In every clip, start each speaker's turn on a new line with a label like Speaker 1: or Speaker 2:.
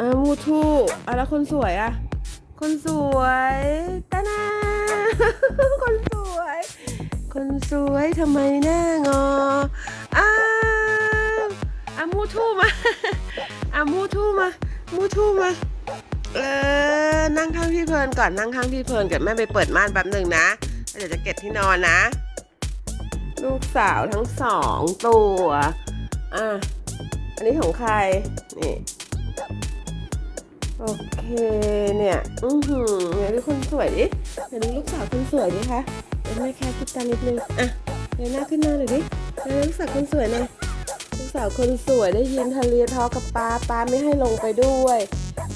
Speaker 1: อ่ามูทูอะแล้วคนสวยอะ คนสวยตานาคนสวย คนสวยทำไมหน้างออ้าวอะมูทูมาอะมูทูมา มูทูมา เออ นั่งข้างพี่เพลินก่อน นั่งข้างพี่เพลินก่อนแม่ไปเปิดม่านแป๊บหนึ่งนะ เดี๋ยวจะเก็บที่นอนนะ ลูกสาวทั้งสองตัว อะ อันนี้ของใคร นี่ โอเคเนี่ยอือหือเนี่ยดูคนสวยดิเดี๋ยวดูลูกสาวคนสวยดิคะเดี๋ยวแม่แค่คิดตานิดนึงอะเดี๋ยวหน้าขึ้นหน้าหน่อยดิเดี๋ยวลูกสาวคนสวยหน่อยลูกสาวคนสวยได้ยินทะเลทอกับป้าป้าไม่ให้ลงไปด้วย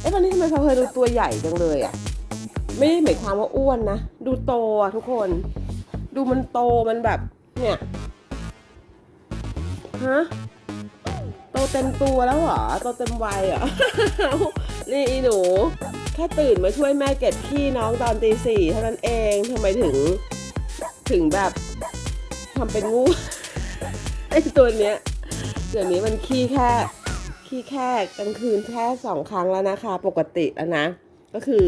Speaker 1: เอ๊ะตอนนี้ทำไมพอเพลดูตัวใหญ่จังเลยอะไม่ได้หมายความว่าอ้วนนะดูโตอะทุกคน ดูมันโตมันแบบ เนี่ยฮะโตเต็มตัวแล้วเหรอโตเต็มวัยเหรอ นี่อีหนู แค่ตื่นมาช่วยแม่เก็บขี้น้องตอนตีสี่เท่านั้นเองทำไมถึง ถึงแบบทำเป็นงูไอตัวเนี้ยเดี๋ยวนี้มันขี้แค่ขี้แค่กลางคืนแค่สองครั้งแล้วนะคะ ปกติแล้วนะ ก็คือ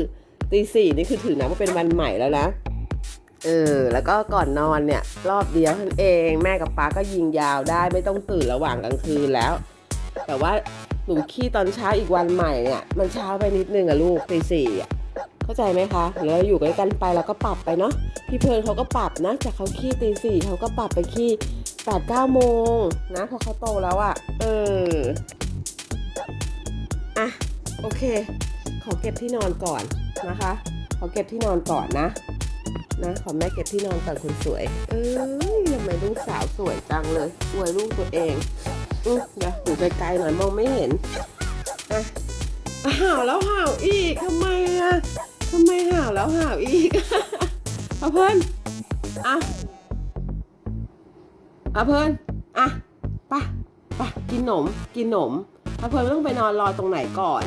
Speaker 1: ตีสี่นี่คือถือนะว่าเป็นวันใหม่แล้วนะเออแล้วก็ก่อนนอนเนี่ย รอบเดียวท่านเอง แม่กับป๊าก็ยิงยาวได้ไม่ต้องตื่นระหว่างกลางคืนแล้ว แต่ว่า หนูขี้ตอนเช้าอีกวันใหม่เนี่ยมันเช้าไปนิดนึงอะลูกตีสี่อะเข้าใจไหมคะเดี๋ยวอยู่กันกันไปเราก็ปรับไปเนาะพี่เพลินเขาก็ปรับนะจากเขาขี้ตีสี่เขาก็ปรับไปขี้แปดเก้าโมงนะพอเขาโตแล้วอะเอออะโอเค ขอเก็บที่นอนก่อนนะคะ ขอเก็บที่นอนก่อนนะ นะขอแม่เก็บที่นอนก่อนคนสวย เอ้ยทำไมลูกสาวสวยจังเลยอวยลูกตัวเอง อือเดี๋ยวอยู่ไกลๆหน่อยมองไม่เห็นอะห่าวแล้วห่าวอีกทำไมอะทำไมห่าวแล้วห่าวอีกเอาเพิ่อนอะเอาเพิ่อนอะไปไปกินหนมกินหนมเอาเพิ่นไม่ต้องไปนอนรอตรงไหนก่อน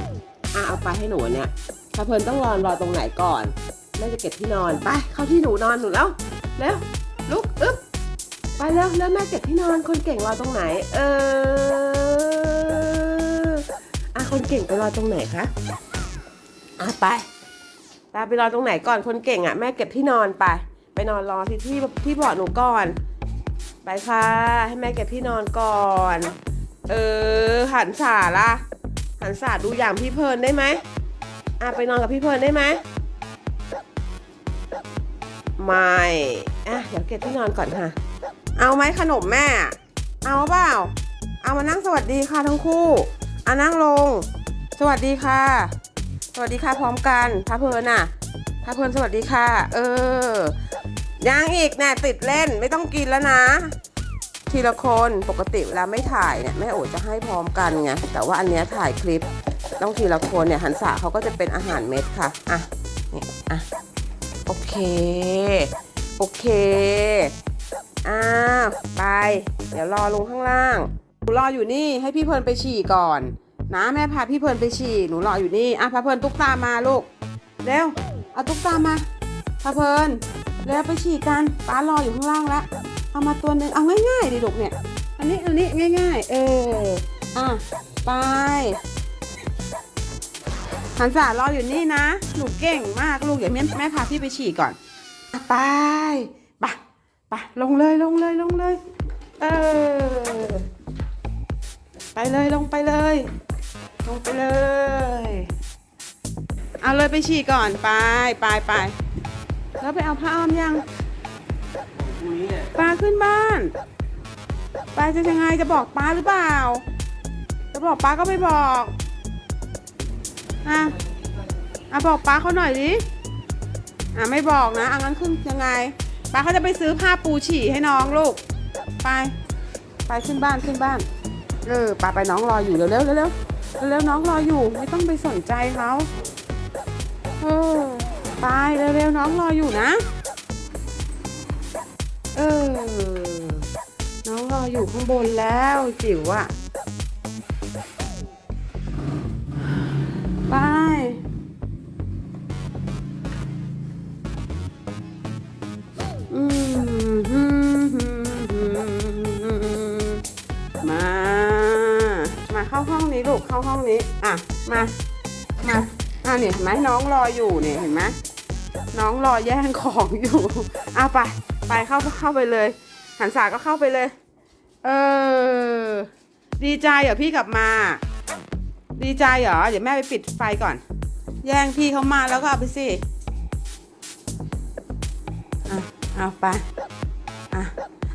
Speaker 1: อะเอาไปให้หนูเนี่ยเอาเพิ่อนต้องรอรอตรงไหนก่อนแม่จะเก็บที่นอนไปเข้าที่หนูนอนหนูแล้วเร็วลุกอึ๊บ ไปเร็วแล้วแม่เก็บที่นอนคนเก่งรอตรงไหน เอออะคนเก่งไปรอตรงไหนคะอะไปไปไปรอตรงไหนก่อนคนเก่งอะแม่เก็บที่นอนไป ไปนอนรอที่ที่ที่เบาะหนูก่อน ไปค่ะ ให้แม่เก็บที่นอนก่อน เออหันสาล่ะหันสาดูอย่างพี่เพลินได้ไหมอะไปนอนกับพี่เพลินได้ไหมไม่อะเดี๋ยวเก็บที่นอนก่อนค่ะ เอาไหมขนมแม่ เอาเปล่า เอามานั่งสวัสดีค่ะทั้งคู่อะนั่งลง สวัสดีค่ะ สวัสดีค่ะพร้อมกันพาเพลินอะพาเพลินสวัสดีค่ะ เออ ยังอีกแน่ติดเล่นไม่ต้องกินแล้วนะ ทีละคนปกติเวลาไม่ถ่ายเนี่ยแม่โอ๋จะให้พร้อมกันไงแต่ว่าอันเนี้ยถ่ายคลิปต้องทีละคนเนี่ยหันษาเขาก็จะเป็นอาหารเม็ดค่ะอะนี่อะโอเค โอเค เดี๋ยวรอลงข้างล่างหนูรออยู่นี่ให้พี่เพลินไปฉี่ก่อน นะแม่พาพี่เพลินไปฉี่หนูรออยู่นี่อะพาเพลินตุ๊กตามาลูกเร็วเอาตุ๊กตามาพาเพลินเร็วไปฉี่กันป้ารออยู่ข้างล่างแล้วเอามาตัวหนึ่งเอาง่ายๆดิลูกเนี่ย อันนี้อันนี้ง่าย ๆ เอออะไปหันษารออยู่นี่นะหนูเก่งมากลูกเดี๋ยวแม่แม่พาพี่ไปฉี่ก่อนไปไปไปลงเลยลงเลยลงเลย เออ ไปเลยลงไปเลย ลงไปเลย เอาเลยไปฉี่ก่อน ไปไปไปแล้วไปเอาผ้าอ้อมยังปลาขึ้นบ้านปลาจะยังไงจะบอกป้าหรือเปล่า จะบอกป้าก็ไม่บอกอะอะบอกป้าเขาหน่อยดิอะไม่บอกนะอะงั้นขึ้นยังไงป้าเขาจะไปซื้อผ้าปูฉี่ให้น้องลูก ไป ไปขึ้นบ้านขึ้นบ้าน เออป้าไปน้องรออยู่เร็วเร็วเร็วเร็วเร็วน้องรออยู่ ไม่ต้องไปสนใจเขาเออไปเร็วเร็วน้องรออยู่นะ เออ น้องรออยู่ข้างบนแล้วจิ๋วอะ ลูกเข้าห้องนี้ อะ มา
Speaker 2: มาอ่าเนี่ยเห็นไหมน้องรออยู่เนี่ยเห็นไหมน้องรอแย่งของอยู่อะไป ไปเข้าเข้าไปเลย หันษาก็เข้าไปเลย เออ ดีใจเหรอพี่กลับมา ดีใจเหรอ เดี๋ยวแม่ไปปิดไฟก่อน แย่งพี่เขามาแล้วก็เอาไปสิ อะ เอาไป อะ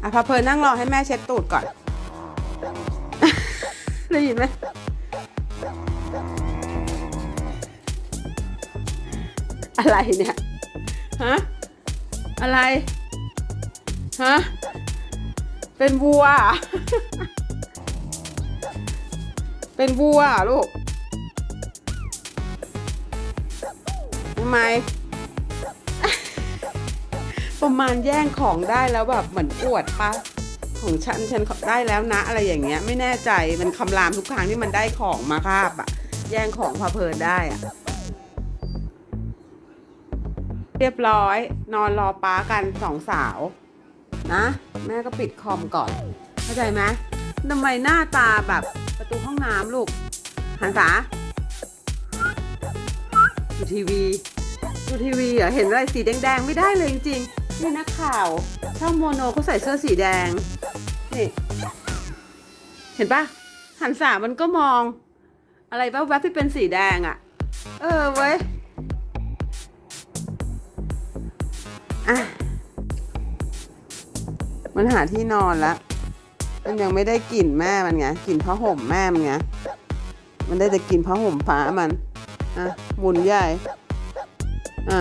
Speaker 2: อะพาเพลินนั่งรอให้แม่เช็ดตูดก่อน ได้ยินไหม อะไรเนี่ย ฮะ อะไร ฮะ เป็นวัว เป็นวัวลูกทำไม ประมาณแย่งของได้แล้วแบบเหมือนอวดปะ ของฉันฉันได้แล้วนะ อะไรอย่างเงี้ย ไม่แน่ใจมันคำรามทุกครั้งที่มันได้ของมาคาบอะแย่งของพาเพลินได้อะเรียบร้อย นอนรอป้ากันสองสาว นะ แม่ก็ปิดคอมก่อน เข้าใจไหมทำไมหน้าตาแบบประตูห้องน้ำลูกหันษาดูทีวีดูทีวีเหรอเห็นอะไรสีแดงๆ ไม่ได้เลยจริงๆนี่นักข่าวช่องโมโนเขาใส่เสื้อสีแดง นี่ เห็นปะหันษามันก็มอง อะไรแวบที่เป็นสีแดงอะ่ะ เออเว้ย อะ มันหาที่นอนแล้วมันยังไม่ได้กลิ่นแม่มันไงกลิ่นผ้าห่มแม่มันไงมันได้แต่กลิ่นผ้าห่มฟ้ามัน อะหมุนใหญ่ อะ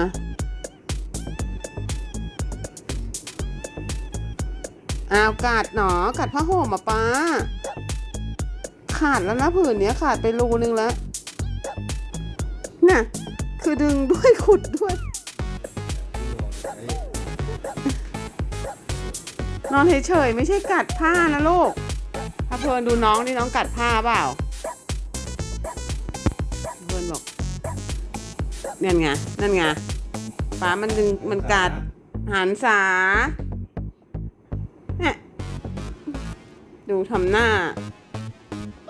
Speaker 2: อ้าวกัดหนอกัดผ้าห่มอะป้า ขาดแล้วนะผืนเนี้ยขาดไปรูนึงแล้วน่ะคือดึงด้วยขุดด้วย นอนเฉยๆไม่ใช่กัดผ้านะลูกถ้าเพลินดูน้องนี่น้องกัดผ้าเปล่าเพลินบอกเนี่ยไงนั่นไงฟ้ามันดึงมันกัดหันษา ดูทำหน้า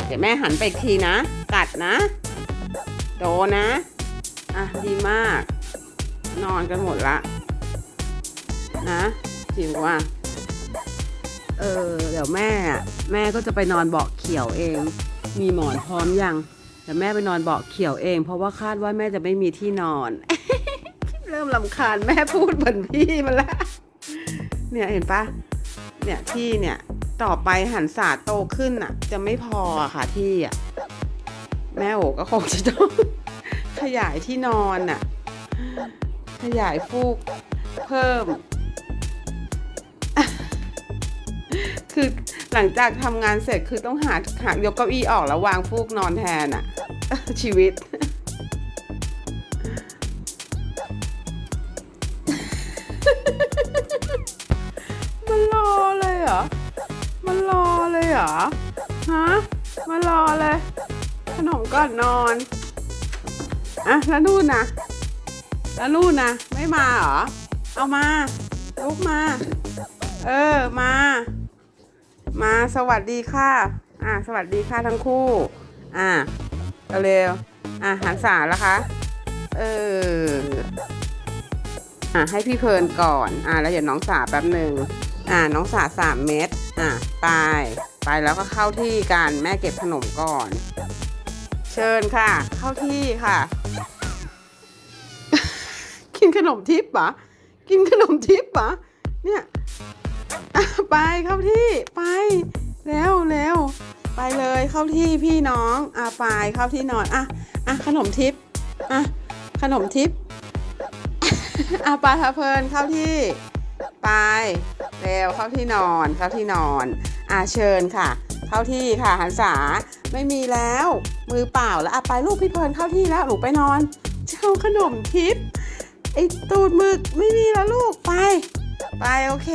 Speaker 2: เดี๋ยวแม่หันไปอีกทีนะ กัดนะโดนะ อะ ดีมาก นอนกันหมดละ นะจิ๋วอะเออ เดี๋ยวแม่อะแม่ก็จะไปนอนเบาะเขียวเอง มีหมอนพร้อมยังเดี๋ยวแม่ไปนอนเบาะเขียวเอง เพราะว่าคาดว่าแม่จะไม่มีที่นอน เริ่มลำคาญแม่พูดเหมือนพี่มันละ เนี่ยเห็นปะเนี่ยที่เนี่ย ต่อไปหันศาโตขึ้นอะ จะไม่พอค่ะที่อะ แม่โอก็คงจะต้องขยายที่นอนอะ ขยายฟูกเพิ่ม คือหลังจากทำงานเสร็จคือต้องหาหายกเก้าอี้ออกแล้ววางฟูกนอนแทนอะ ชีวิต อ ฮะ มารอเลย ขนมก่อนนอน อะ แล้วนู่นนะแล้วนู่นนะไม่มาเหรอ เอามา ลุกมา เออ มา มาสวัสดีค่ะ อะ สวัสดีค่ะทั้งคู่ อะเร็วๆอะหันสาแล้วคะ เออ อะ ให้พี่เพลินก่อน อะ แล้วเดี๋ยวน้องสาแป๊บหนึ่งอะน้องสาสามเม็ดอะไป ไปแล้วก็เข้าที่กันแม่เก็บขนมก่อน เชิญค่ะ เข้าที่ค่ะ กินขนมทิพย์ปะกินขนมทิพย์ปะเนี่ยอะไปเข้าที่ไปเร็วเร็วไปเลยเข้าที่พี่น้องอะไปเข้าที่นอนอะอะขนมทิพย์อะขนมทิพย์อะไปทะเพลินเข้าที่ ไปเร็วเข้าที่นอนเข้าที่นอน อาเชิญค่ะ เข้าที่ค่ะหันษาไม่มีแล้ว มือเปล่าแล้วอะไปลูกพี่เพลินเข้าที่แล้วหนูไปนอน เจ้าขนมทิพย์ไอตูดมึกไม่มีแล้วลูกไป ไปโอเค